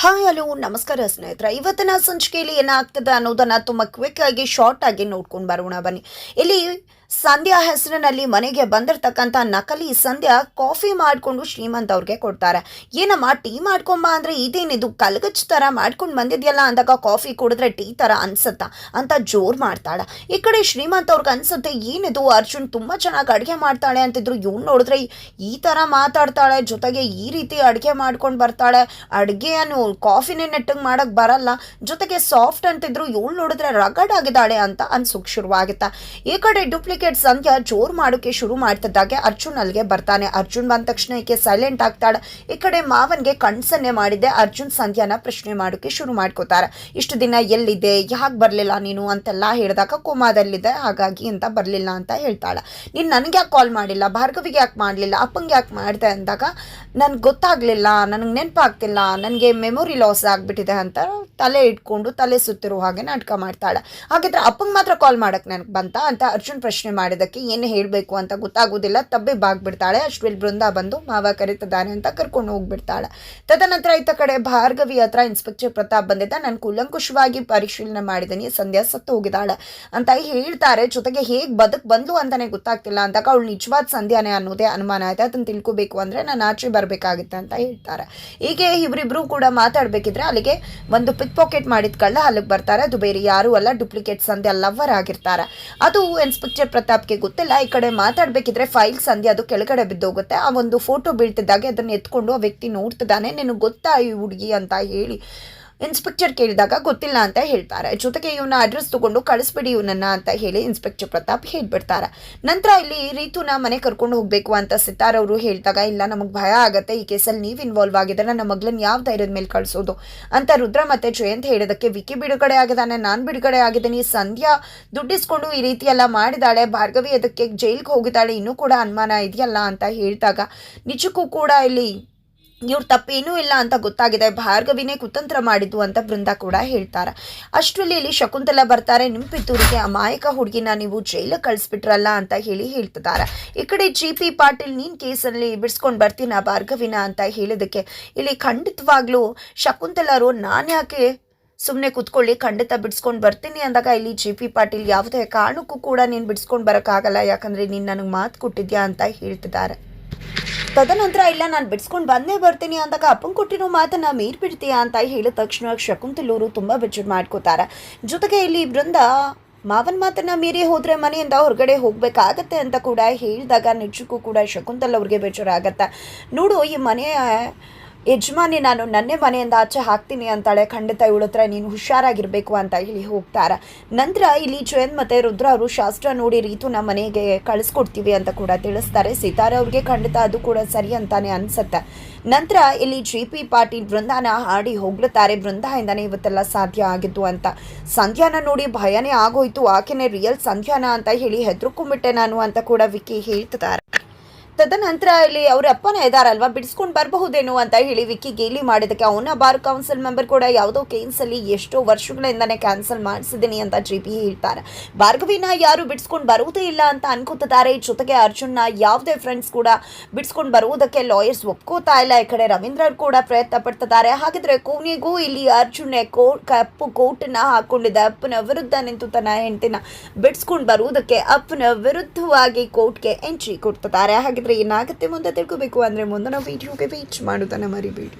Hi, hello, ನಮಸ್ಕಾರ ಸ್ನೇಹಿತರೆ. ಇವತ್ತಿನ ಸಂಚಿಕೆಯಲ್ಲಿ ಏನಾಗ್ತದೆ ಅನ್ನೋದನ್ನು ತುಂಬ ಕ್ವಿಕ್ ಆಗಿ ಶಾರ್ಟ್ ನೋಡ್ಕೊಂಡು ಬರೋಣ ಬನ್ನಿ. ಇಲ್ಲಿ ಸಂಧ್ಯಾ ಹೆಸರಿನಲ್ಲಿ ಮನೆಗೆ ಬಂದಿರತಕ್ಕಂಥ ನಕಲಿ ಸಂಧ್ಯಾ ಕಾಫಿ ಮಾಡಿಕೊಂಡು ಶ್ರೀಮಂತ್ ಅವ್ರಿಗೆ ಕೊಡ್ತಾರೆ. ಏನಮ್ಮ, ಟೀ ಮಾಡ್ಕೊಂಬ ಅಂದರೆ ಇದೇನಿದು ಕಲ್ಗಚ್ ಥರ ಮಾಡ್ಕೊಂಡು ಬಂದಿದ್ಯಲ್ಲ ಅಂದಾಗ ಕಾಫಿ ಕುಡಿದ್ರೆ ಟೀ ಥರ ಅನ್ಸುತ್ತಾ ಅಂತ ಜೋರು ಮಾಡ್ತಾಳೆ. ಈ ಕಡೆ ಶ್ರೀಮಂತ್ ಅವ್ರಿಗೆ ಅನ್ಸುತ್ತೆ, ಏನಿದು ಅರ್ಜುನ್ ತುಂಬ ಚೆನ್ನಾಗಿ ಅಡುಗೆ ಮಾಡ್ತಾಳೆ ಅಂತಿದ್ರು. ಇವ್ನು ನೋಡಿದ್ರೆ ಈ ಥರ ಮಾತಾಡ್ತಾಳೆ, ಜೊತೆಗೆ ಈ ರೀತಿ ಅಡುಗೆ ಮಾಡ್ಕೊಂಡು ಬರ್ತಾಳೆ. ಅಡುಗೆಯನ್ನು ಕಾಫಿನೇ ನೆಟ್ಟಂಗೆ ಮಾಡೋಕ್ಕೆ ಬರಲ್ಲ. ಜೊತೆಗೆ ಸಾಫ್ಟ್ ಅಂತಿದ್ರು. ಇವಳು ನೋಡಿದ್ರೆ ರಗಡ್ ಆಗಿದ್ದಾಳೆ ಅಂತ ಅನ್ಸೋಕೆ ಶುರುವಾಗುತ್ತೆ. ಈ ಕಡೆ ಡೂಪ್ಲಿಕೇಟ್ ಸಂಧ್ಯಾ ಜೋರ್ ಮಾಡೋಕೆ ಶುರು ಮಾಡ್ತಿದ್ದಾಗೆ ಅರ್ಜುನ್ ಅಲ್ಲಿಗೆ ಬರ್ತಾನೆ. ಅರ್ಜುನ್ ಬಂದ ತಕ್ಷಣ ಈಕೆ ಸೈಲೆಂಟ್ ಆಗ್ತಾಳೆ. ಈ ಕಡೆ ಮಾವನ್ಗೆ ಕಣ್ಸನ್ನೆ ಮಾಡಿದ್ದೆ ಅರ್ಜುನ್ ಸಂಧ್ಯಾನ ಪ್ರಶ್ನೆ ಮಾಡೋಕೆ ಶುರು ಮಾಡ್ಕೋತಾರೆ. ಇಷ್ಟು ದಿನ ಎಲ್ಲಿದೆ ಯಾಕೆ ಬರಲಿಲ್ಲ ನೀನು? ಅಂತೆಲ್ಲ ಹೇಳಿದಾಗ ಕೋಮಾದಲ್ಲಿದೆ. ಹಾಗಾಗಿ ಅಂತ ಬರಲಿಲ್ಲ ಅಂತ ಹೇಳ್ತಾಳೆ. ನೀನು ನನಗೆ ಯಾಕೆ ಕಾಲ್ ಮಾಡಿಲ್ಲ? ಭಾರ್ಗವಿಗೆ ಯಾಕೆ ಮಾಡಲಿಲ್ಲ? ಅಪ್ಪಂಗೆ ಯಾಕೆ ಮಾಡಿದೆ? ಅಂದಾಗ, ನನ್ಗೆ ಗೊತ್ತಾಗಲಿಲ್ಲ. ನನಗೆ ನೆನಪಾಗ್ತಿಲ್ಲ. ನನಗೆ ಮೆಮೊರಿ ಲಾಸ್ ಆಗಿಬಿಟ್ಟಿದೆ ಅಂತ ತಲೆ ಇಟ್ಕೊಂಡು ತಲೆ ಸುತ್ತಿರೋ ಹಾಗೆ ನಾಟಕ ಮಾಡ್ತಾಳೆ. ಹಾಗಿದ್ರೆ ಅಪ್ಪಂಗೆ ಮಾತ್ರ ಕಾಲ್ ಮಾಡಕ್ಕೆ ನನಗೆ ಬಂತ? ಅಂತ ಅರ್ಜುನ್ ಪ್ರಶ್ನೆ ಮಾಡಿದ್ದಕ್ಕೆ ಏನು ಹೇಳಬೇಕು ಅಂತ ಗೊತ್ತಾಗೋದಿಲ್ಲ ತಬ್ಬಿ ಬಾಗ್ಬಿಡ್ತಾಳೆ. ಅಷ್ಟರಲ್ಲಿ ಬೃಂದ ಬಂದು ಮಾವ ಕರೀತಿದ್ದಾನೆ ಅಂತ ಕರ್ಕೊಂಡು ಹೋಗ್ಬಿಡ್ತಾಳೆ. ತದನಂತರ ಈತ ಕಡೆ ಭಾರ್ಗವಿ ಹತ್ರ ಇನ್ಸ್ಪೆಕ್ಟರ್ ಪ್ರತಾಪ್ ಬಂದಿದ್ದ. ನಾನು ಕೂಲಂಕುಷವಾಗಿ ಪರಿಶೀಲನೆ ಮಾಡಿದ್ದೀನಿ. ಸಂಧ್ಯಾ ಸತ್ತು ಹೋಗಿದ್ದಾಳೆ ಅಂತ ಹೇಳ್ತಾರೆ. ಜೊತೆಗೆ ಹೇಗೆ ಬದುಕ್ ಬಂದ್ಲು ಅಂತಾನೆ ಗೊತ್ತಾಗ್ತಿಲ್ಲ ಅಂದಾಗ ಅವಳು ನಿಜವಾದ ಸಂಧ್ಯಾನೇ ಅನ್ನೋದೇ ಅನುಮಾನ ಆಯ್ತು. ಅದನ್ನು ತಿಳ್ಕೊಬೇಕು ಅಂದರೆ ನಾನು ಆಚೆ ಬರಬೇಕಾಗುತ್ತೆ ಅಂತ ಹೇಳ್ತಾರೆ. ಹೀಗೆ ಇವರಿಬ್ರು ಕೂಡ ಮಾತಾಡಬೇಕಿದ್ರೆ ಅಲ್ಲಿಗೆ ಒಂದು ಪಿಕ್ ಪಾಕೆಟ್ ಮಾಡಿದ ಕಳ್ಳ ಅಲ್ಲಿಗೆ ಬರ್ತಾರೆ. ಅದು ಬೇರೆ ಯಾರು ಅಲ್ಲ. ಡುಪ್ಲಿಕೇಟ್ ಸಂಧ್ಯಾ ಲವರ್ ಆಗಿರ್ತಾರೆ. ಅದು ಇನ್ಸ್ಪೆಕ್ಟರ್ ಪ್ರತಾಪ್ಗೆ ಗೊತ್ತಿಲ್ಲ. ಈ ಕಡೆ ಮಾತಾಡಬೇಕಿದ್ರೆ ಫೈಲ್ ಸಂಧ್ಯಾ ಅದು ಕೆಳಗಡೆ ಬಿದ್ದೋಗುತ್ತೆ. ಆ ಒಂದು ಫೋಟೋ ಬೀಳ್ತಿದ್ದಾಗೆ ಅದನ್ನು ಎತ್ಕೊಂಡು ಆ ವ್ಯಕ್ತಿ ನೋಡ್ತಿದ್ದಾನೆ. ನಿನಗೆ ಗೊತ್ತಾ ಈ ಹುಡುಗಿ ಅಂತ ಹೇಳಿ. ಇನ್ಸ್ಪೆಕ್ಟರ್ ಕೇಳಿದಾಗ ಗೊತ್ತಿಲ್ಲ ಅಂತ ಹೇಳ್ತಾರೆ. ಜೊತೆಗೆ ಇವನ ಅಡ್ರೆಸ್ ತಗೊಂಡು ಕಳಿಸ್ಬಿಡಿ ಇವನನ್ನ ಅಂತ ಹೇಳಿ ಇನ್ಸ್ಪೆಕ್ಟರ್ ಪ್ರತಾಪ್ ಹೇಳ್ಬಿಡ್ತಾರೆ. ನಂತರ ಇಲ್ಲಿ ರೀತುನ ಮನೆ ಕರ್ಕೊಂಡು ಹೋಗ್ಬೇಕು ಅಂತ ಸಿತಾರ್ ಅವರು ಹೇಳಿದಾಗ, ಇಲ್ಲ, ನಮಗೆ ಭಯ ಆಗತ್ತೆ, ಈ ಕೇಸಲ್ಲಿ ನೀವು ಇನ್ವಾಲ್ವ್ ಆಗಿದ್ರೆ ನನ್ನ ಮಗಳನ್ನ ಯಾವ ಧೈರ್ಯದ ಮೇಲೆ ಕಳಿಸೋದು? ಅಂತ ರುದ್ರ ಮತ್ತೆ ಜಯಂತ್ ಹೇಳಿದಕ್ಕೆ ವಿಕಿ ಬಿಡುಗಡೆ ಆಗಿದ್ದಾನೆ ನಾನು ಬಿಡುಗಡೆ ಆಗಿದ್ದೀನಿ, ಸಂಧ್ಯಾ ದುಡ್ಡಿಸ್ಕೊಂಡು ಈ ರೀತಿ ಎಲ್ಲ ಮಾಡಿದಾಳೆ, ಭಾರ್ಗವಿ ಅದಕ್ಕೆ ಜೈಲ್ಗೆ ಹೋಗಿದ್ದಾಳೆ, ಇನ್ನೂ ಕೂಡ ಅನುಮಾನ ಇದೆಯಲ್ಲ ಅಂತ ಹೇಳಿದಾಗ ನಿಜಕ್ಕೂ ಕೂಡ ಇಲ್ಲಿ ಇವ್ರ ತಪ್ಪೇನೂ ಇಲ್ಲ ಅಂತ ಗೊತ್ತಾಗಿದೆ. ಭಾರ್ಗವಿನೇ ಕುತಂತ್ರ ಮಾಡಿದ್ದು ಅಂತ ಬೃಂದ ಕೂಡ ಹೇಳ್ತಾರೆ. ಅಷ್ಟರಲ್ಲಿ ಇಲ್ಲಿ ಶಕುಂತಲ ಬರ್ತಾರೆ. ನಿಮ್ಮ ಪಿತ್ತೂರಿಗೆ ಅಮಾಯಕ ಹುಡುಗಿನ ನೀವು ಜೈಲಿಗೆ ಕಳಿಸ್ಬಿಟ್ರಲ್ಲ ಅಂತ ಹೇಳಿ ಹೇಳ್ತಿದ್ದಾರೆ. ಈ ಕಡೆ ಜಿ ಪಿ ಪಾಟೀಲ್, ನೀನ್ ಕೇಸಲ್ಲಿ ಬಿಡಿಸ್ಕೊಂಡು ಬರ್ತೀನ ಭಾರ್ಗವಿನ ಅಂತ ಹೇಳಿದಕ್ಕೆ. ಇಲ್ಲಿ ಖಂಡಿತವಾಗ್ಲೂ ಶಕುಂತಲರು, ನಾನು ಯಾಕೆ ಸುಮ್ಮನೆ ಕುತ್ಕೊಳ್ಳಿ, ಖಂಡಿತ ಬಿಡಿಸ್ಕೊಂಡು ಬರ್ತೀನಿ ಅಂದಾಗ ಇಲ್ಲಿ ಜಿ ಪಿ ಪಾಟೀಲ್ ಯಾವುದೇ ಕಾರಣಕ್ಕೂ ಕೂಡ ನೀನು ಬಿಡಿಸ್ಕೊಂಡು ಬರೋಕ್ಕಾಗಲ್ಲ. ಯಾಕಂದರೆ ನೀನು ನನಗೆ ಮಾತು ಕೊಟ್ಟಿದ್ಯಾ ಅಂತ ಹೇಳ್ತಿದ್ದಾರೆ. ತದನಂತರ ಇಲ್ಲ, ನಾನು ಬಿಡಿಸ್ಕೊಂಡು ಬಂದೇ ಬರ್ತೀನಿ ಅಂದಾಗ ಅಪ್ಪಂಗೆ ಕೊಟ್ಟಿರೋ ಮಾತನ್ನ ಮೀರ್ ಬಿಡ್ತೀಯಾ ಅಂತ ಹೇಳಿದ ತಕ್ಷಣ ಶಕುಂತಲೂರು ತುಂಬ ಬೆಚ್ಚು ಮಾಡ್ಕೋತಾರೆ. ಜೊತೆಗೆ ಇಲ್ಲಿ ಬೃಂದ, ಮಾವನ ಮಾತನ್ನ ಮೀರಿ ಹೋದ್ರೆ ಮನೆಯಿಂದ ಹೊರಗಡೆ ಹೋಗ್ಬೇಕಾಗತ್ತೆ ಅಂತ ಕೂಡ ಹೇಳಿದಾಗ ನಿಜಕ್ಕೂ ಕೂಡ ಶಕುಂತಲ್ ಅವ್ರಿಗೆ ಬೇಜಾರಾಗತ್ತೆ ನೋಡು, ಈ ಮನೆಯ ಯಜಮಾನಿ, ನಾನು ನನ್ನೇ ಮನೆಯಿಂದ ಆಚೆ ಹಾಕ್ತೀನಿ ಅಂತಾಳೆ. ಖಂಡಿತ ಇವಳ ಹತ್ರ ನೀನು ಹುಷಾರಾಗಿರಬೇಕು ಅಂತ ಹೇಳಿ ಹೋಗ್ತಾರೆ. ನಂತರ ಇಲ್ಲಿ ಜಯಂತ್ ಮತ್ತು ರುದ್ರ ಅವರು ಶಾಸ್ತ್ರ ನೋಡಿ ರೀತು ನಮ್ಮ ಮನೆಗೆ ಕಳಿಸ್ಕೊಡ್ತೀವಿ ಅಂತ ಕೂಡ ತಿಳಿಸ್ತಾರೆ. ಸಿತಾರ ಅವ್ರಿಗೆ ಖಂಡಿತ ಅದು ಕೂಡ ಸರಿ ಅಂತಾನೆ ಅನ್ಸತ್ತೆ. ನಂತರ ಇಲ್ಲಿ ಜಿ ಪಿ ಪಾಟೀಲ್ ವೃಂದಾನ ಹಾಡಿ ಹೋಗ್ಲತ್ತಾರೆ. ವೃಂದಾಯಿಂದನೇ ಇವತ್ತೆಲ್ಲ ಸಾಧ್ಯ ಆಗಿದ್ದು ಅಂತ. ಸಂಧ್ಯಾನ ನೋಡಿ ಭಯನೇ ಆಗೋಯ್ತು. ಆಕೆನೇ ರಿಯಲ್ ಸಂಧ್ಯಾನ ಅಂತ ಹೇಳಿ ಹೆದರ್ಕೊಂಡ್ಬಿಟ್ಟೆ ನಾನು ಅಂತ ಕೂಡ ವಿಕ್ಕಿ ಹೇಳ್ತಿದ್ದಾರೆ. ತದನಂತರ ಇಲ್ಲಿ ಅವ್ರ ಅಪ್ಪನೇ ಇದಾರಲ್ವಾ? ಬಿಡಿಸ್ಕೊಂಡು ಬರಬಹುದೇನೋ ಅಂತ ಹೇಳಿ ವಿಕ್ಕಿ ಗೇಲಿ ಮಾಡಿದಕ್ಕೆ ಅವನ ಬಾರ್ ಕೌನ್ಸಿಲ್ ಮೆಂಬರ್ ಕೂಡ ಯಾವುದೋ ಅಲ್ಲಿ ಎಷ್ಟೋ ವರ್ಷಗಳಿಂದನೇ ಕ್ಯಾನ್ಸಲ್ ಮಾಡಿಸಿದ್ದೀನಿ ಅಂತ ಜಿ ಪಿ ಹೇಳ್ತಾರೆ. ಭಾರ್ಗವಿನ ಯಾರು ಬಿಡಿಸ್ಕೊಂಡು ಬರುವುದೇ ಇಲ್ಲ ಅಂತ ಅನ್ಕೋತಿದ್ದಾರೆ. ಜೊತೆಗೆ ಅರ್ಜುನ್ನ ಯಾವುದೇ ಫ್ರೆಂಡ್ಸ್ ಕೂಡ ಬಿಡಿಸ್ಕೊಂಡು ಬರುವುದಕ್ಕೆ ಲಾಯರ್ಸ್ ಒಪ್ಕೋತಾ ಇಲ್ಲ. ಈ ಕಡೆ ರವೀಂದ್ರ ಕೂಡ ಪ್ರಯತ್ನ ಪಡ್ತಿದ್ದಾರೆ. ಹಾಗಿದ್ರೆ ಕೊನೆಗೂ ಇಲ್ಲಿ ಅರ್ಜುನ್ ಕೋ ಕಪ್ಪು ಕೋಟನ್ನ ಹಾಕೊಂಡಿದ್ದ. ಅಪ್ಪನ ವಿರುದ್ಧ ನಿಂತು ತನ್ನ ಹೆಂಡತಿನ ಬಿಡಿಸ್ಕೊಂಡು ಬರುವುದಕ್ಕೆ ಅಪ್ಪನ ವಿರುದ್ಧವಾಗಿ ಕೋರ್ಟ್ಗೆ ಎಂಟ್ರಿ ಕೊಡ್ತಿದ್ದಾರೆ. ಹಾಗಿದ್ರೆ ಏನಾಗುತ್ತೆ ಮುಂದೆ ತಿಳ್ಕೋಬೇಕು ಅಂದರೆ ಮುಂದೆ ನಾವು ವೀಡಿಯೋಗೆ ವೀಚ್ ಮಾಡೋದನ್ನು ಮರಿಬೇಡಿ.